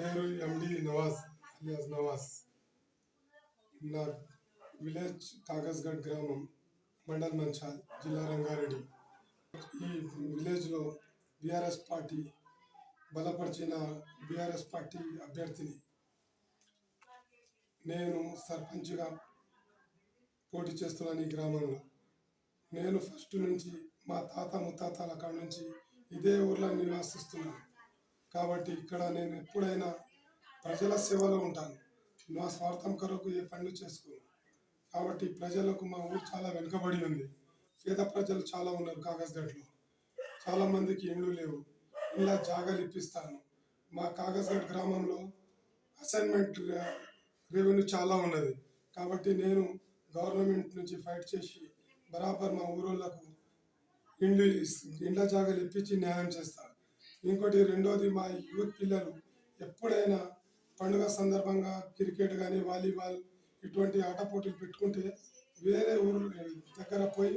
నేను ఎండి నవాజ్ అలియాస్ నవాజ్. నా విలేజ్ కాగజ్గఢ్ గ్రామం మండల్ మంచాల్ జిల్లా రంగారెడ్డి. ఈ విలేజ్లో బీఆర్ఎస్ పార్టీ బలపరిచిన బీఆర్ఎస్ పార్టీ అభ్యర్థిని నేను సర్పంచ్గా పోటీ చేస్తున్నాను ఈ గ్రామంలో. నేను ఫస్ట్ నుంచి మా తాత ముత్తాతల కాడ నుంచి ఇదే ఊర్లో నివాసిస్తున్నాను. కాబట్టి ఇక్కడ నేను ఎప్పుడైనా ప్రజల సేవలో ఉంటాను. నా స్వార్థం కొరకు ఏ పనులు చేసుకోను. కాబట్టి ప్రజలకు మా ఊరు చాలా వెనుకబడి ఉంది. పేద ప్రజలు చాలా ఉన్నారు కాగజ్గఢ్లో చాలా మందికి ఇండ్లు లేవు. ఇలా జాగాలు ఇప్పిస్తాను. మా కాగజ్గఢ్ గ్రామంలో అసైన్మెంట్ రెవెన్యూ చాలా ఉన్నది. కాబట్టి నేను గవర్నమెంట్ నుంచి ఫైట్ చేసి బరాబర్ మా ఊరోళ్ళకు ఇండ్లు ఇండ్ల జాగాలు ఇప్పించి న్యాయం చేస్తాను ఇంకోటి రెండోది మా యూత్ పిల్లలు ఎప్పుడైనా పండుగ సందర్భంగా క్రికెట్ కానీ వాలీబాల్ ఇటువంటి ఆట పోటీలు పెట్టుకుంటే వేరే ఊరు దగ్గర పోయి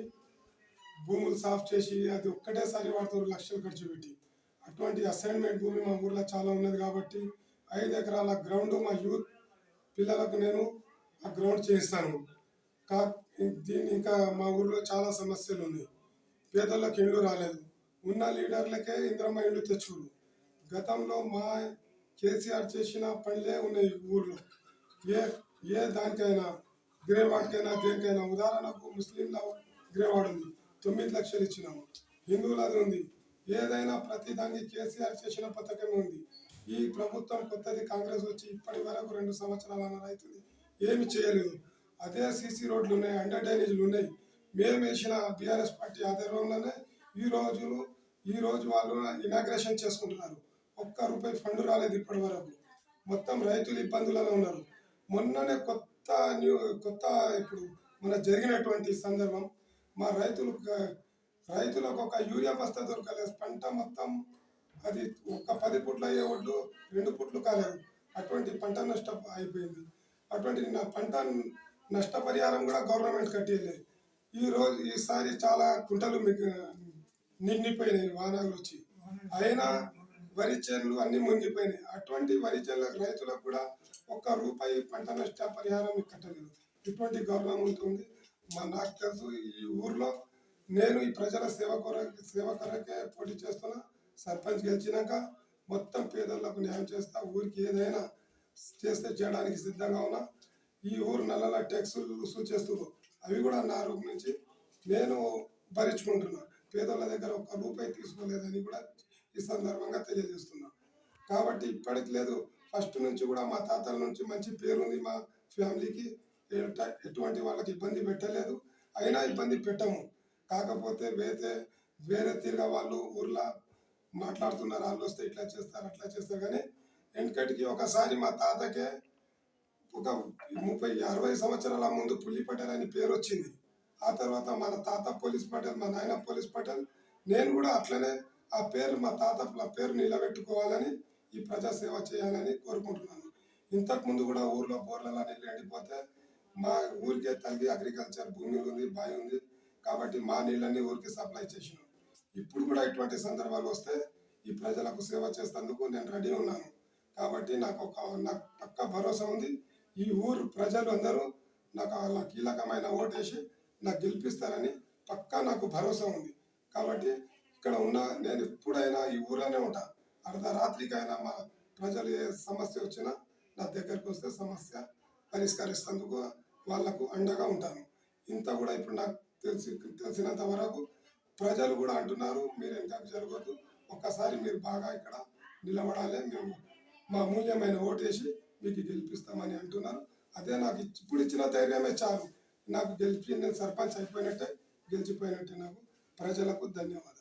భూములు సాఫ్ చేసి అది ఒక్కటేసారి వాడుతారు లక్షలు ఖర్చు పెట్టి. అటువంటి అసైన్మెంట్ భూమి మా ఊర్లో చాలా ఉన్నది కాబట్టి ఐదు ఎకరాల గ్రౌండ్ మా యూత్ పిల్లలకు నేను ఆ గ్రౌండ్ చేయిస్తాను. కా దీని ఇంకా మా ఊర్లో చాలా సమస్యలు ఉన్నాయి. పేదలకు ఇండ్లు రాలేదు. ఉన్న లీడర్లకే ఇంద్రమ్మ ఇండ్లు తెచ్చుడు. గతంలో మా కేసీఆర్ చేసిన పనులే ఉన్నాయి ఊర్లో. ఏ ఏ దానికైనా గ్రేవాడ్కైనా దేనికైనా. ఉదాహరణకు ముస్లింల గ్రేవాడ్ ఉంది తొమ్మిది లక్షలు ఇచ్చినాము. హిందువులది ఉంది. ఏదైనా ప్రతి దానికి కేసీఆర్ చేసిన పథకమే ఉంది. ఈ ప్రభుత్వం కొత్తది కాంగ్రెస్ వచ్చి ఇప్పటి వరకు రెండు సంవత్సరాల అవుతుంది. ఏమి చేయలేదు. అదే సీసీ రోడ్లు ఉన్నాయి అండర్ డ్రైనేజీలు ఉన్నాయి. మేము వేసిన బీఆర్ఎస్ పార్టీ ఆధ్వర్యంలోనే ఈ రోజు ఈ రోజు వాళ్ళు ఇనాగ్రేషన్ చేసుకుంటున్నారు. ఒక్క రూపాయి ఫండ్ రాలేదు ఇప్పటి వరకు. మొత్తం రైతులు ఇబ్బందులలో ఉన్నారు. మొన్ననే కొత్త న్యూ కొత్త ఇప్పుడు మన జరిగినటువంటి సందర్భం మా రైతులు రైతులకు ఒక యూరియా బస్తా దొరకలేదు. పంట మొత్తం అది ఒక పది పుట్లు అయ్యే ఒడ్లు రెండు పుట్లు కాలేదు. అటువంటి పంట నష్టం అయిపోయింది. అటువంటి నా పంట నష్టపరిహారం కూడా గవర్నమెంట్ కట్టేయలేదు ఈ రోజు ఈసారి చాలా కుంటలు మీకు నిండిపోయినాయి వానాలు వచ్చి. అయినా వరి చేనులు అన్ని మునిగిపోయినాయి. అటువంటి వరి చేనుల రైతులకు కూడా ఒక్క రూపాయి పంట నష్ట పరిహారం కట్టలేదు ఇటువంటి గవర్నమెంట్ ఉంది మా నాకు తెలుసు ఈ ఊర్లో నేను ఈ ప్రజల సేవ కొరకు సేవ కొరకే పోటీ చేస్తున్నా. సర్పంచ్ గెలిచినాక మొత్తం పేదలకు న్యాయం చేస్తా ఊరికి ఏదైనా చేస్తే చేయడానికి సిద్ధంగా ఉన్నా. ఈ ఊరు నెలల ట్యాక్సులు వసూలు చేస్తున్నారు అవి కూడా నా రూపు నుంచి నేను భరించుకుంటున్నా. పేదల దగ్గర ఒక్క రూపాయి తీసుకోలేదని కూడా ఈ సందర్భంగా తెలియజేస్తున్నాం. కాబట్టి ఇప్పటికి లేదు. ఫస్ట్ నుంచి కూడా మా తాతల నుంచి మంచి పేరుంది మా ఫ్యామిలీకి. ఎటువంటి వాళ్ళకి ఇబ్బంది పెట్టలేదు. అయినా ఇబ్బంది పెట్టము. కాకపోతే వేరే వేరే తిరగ వాళ్ళు ఊర్లో మాట్లాడుతున్నారు. వాళ్ళు వస్తే ఇట్లా చేస్తారు అట్లా చేస్తారు. కానీ వెనకటికి ఒకసారి మా తాతకే ఒక ముప్పై అరవై సంవత్సరాల ముందు పులి పటేల్ అని పేరు వచ్చింది ఆ తర్వాత మన తాత పోలీస్ పటేల్ మా నాయన పోలీస్ పటేల్ నేను కూడా అట్లనే ఆ పేరు మా తాత పేరు నిలబెట్టుకోవాలని ఈ ప్రజాసేవ చేయాలని కోరుకుంటున్నాను. ఇంతకు ముందు కూడా ఊర్లో బోర్లలో నీళ్ళు ఎండిపోతే మా ఊరికే తల్లి అగ్రికల్చర్ భూమి ఉంది బావి ఉంది కాబట్టి మా నీళ్ళని ఊరికి సప్లై చేసినాం. ఇప్పుడు కూడా ఇటువంటి సందర్భాలు వస్తే ఈ ప్రజలకు సేవ చేసేందుకు నేను రెడీ ఉన్నాను. కాబట్టి నాకు ఒక నాకు పక్క భరోసా ఉంది. ఈ ఊరు ప్రజలు అందరూ నాకు వాళ్ళ కీలకమైన ఓటేసి నాకు గెలిపిస్తారని పక్కా నాకు భరోసా ఉంది. కాబట్టి ఇక్కడ ఉన్న నేను ఎప్పుడైనా ఈ ఊరనే ఉంటా. అర్ధరాత్రికైనా మా ప్రజలు ఏ సమస్య వచ్చినా నా దగ్గరకు వస్తే సమస్య పరిష్కరిస్తేందుకు వాళ్ళకు అండగా ఉంటాను. ఇంత కూడా ఇప్పుడు నాకు తెలిసి తెలిసినంత వరకు ప్రజలు కూడా అంటున్నారు మీరు ఇంకా జరగదు ఒక్కసారి మీరు బాగా ఇక్కడ నిలబడాలి. మేము మా మూల్యమైన ఓటేసి మీకు గెలిపిస్తామని అంటున్నారు. అదే నాకు ఇప్పుడు ఇచ్చిన ధైర్యమే చాలు. నాకు గెలిపి నేను సర్పంచ్ అయిపోయినట్టే గెలిచిపోయినట్టే నాకు ప్రజలకు ధన్యవాదాలు.